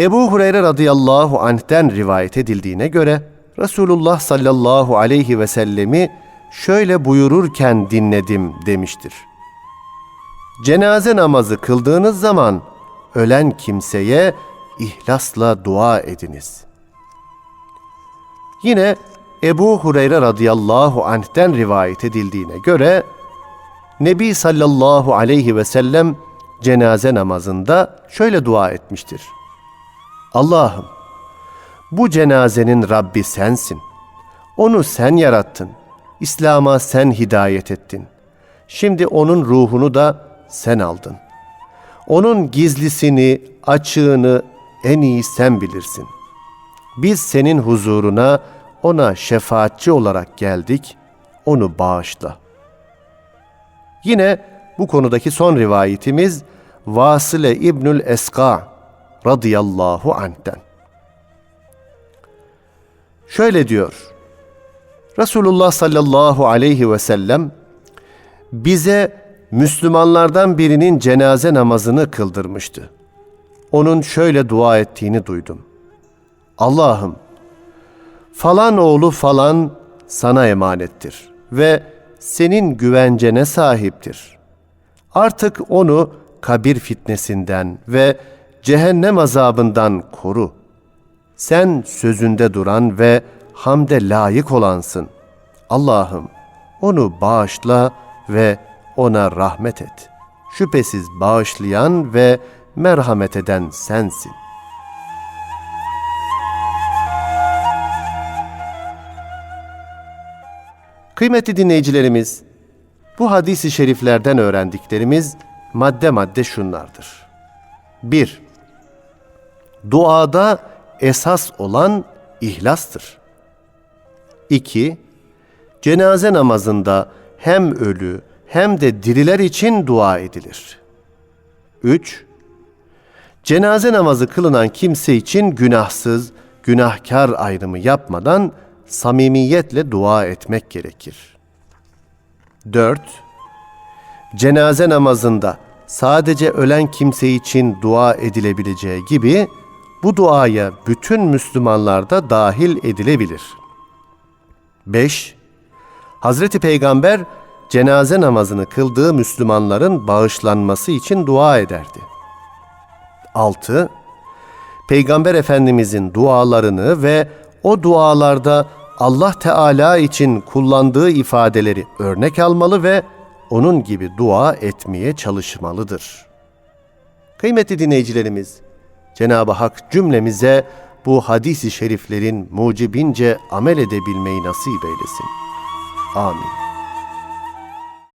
Ebu Hureyre radıyallahu anh'ten rivayet edildiğine göre Resulullah sallallahu aleyhi ve sellemi şöyle buyururken dinledim demiştir. Cenaze namazı kıldığınız zaman ölen kimseye ihlasla dua ediniz. Yine Ebu Hureyre radıyallahu anh'ten rivayet edildiğine göre Nebi sallallahu aleyhi ve sellem cenaze namazında şöyle dua etmiştir. Allah'ım bu cenazenin Rabbi sensin. Onu sen yarattın. İslam'a sen hidayet ettin. Şimdi onun ruhunu da sen aldın. Onun gizlisini, açığını en iyi sen bilirsin. Biz senin huzuruna ona şefaatçi olarak geldik. Onu bağışla. Yine bu konudaki son rivayetimiz Vasile İbnül Eska radıyallahu anh'ten. Şöyle diyor. Resulullah sallallahu aleyhi ve sellem bize Müslümanlardan birinin cenaze namazını kıldırmıştı. Onun şöyle dua ettiğini duydum. Allah'ım falan oğlu falan sana emanettir ve senin güvencene sahiptir. Artık onu kabir fitnesinden ve cehennem azabından koru. Sen sözünde duran ve hamde layık olansın. Allah'ım onu bağışla ve ona rahmet et. Şüphesiz bağışlayan ve merhamet eden sensin. Kıymetli dinleyicilerimiz, bu hadisi şeriflerden öğrendiklerimiz madde madde şunlardır. 1. Duada esas olan ihlastır. 2. Cenaze namazında hem ölü hem de diriler için dua edilir. 3. Cenaze namazı kılınan kimse için günahsız, günahkar ayrımı yapmadan samimiyetle dua etmek gerekir. 4. Cenaze namazında sadece ölen kimse için dua edilebileceği gibi bu duaya bütün Müslümanlar da dahil edilebilir. 5. Hazreti Peygamber cenaze namazını kıldığı Müslümanların bağışlanması için dua ederdi. 6. Peygamber Efendimizin dualarını ve o dualarda Allah Teala için kullandığı ifadeleri örnek almalı ve onun gibi dua etmeye çalışmalıdır. Kıymetli dinleyicilerimiz, Cenab-ı Hak cümlemize bu hadisi şeriflerin mucibince amel edebilmeyi nasip eylesin. Amin.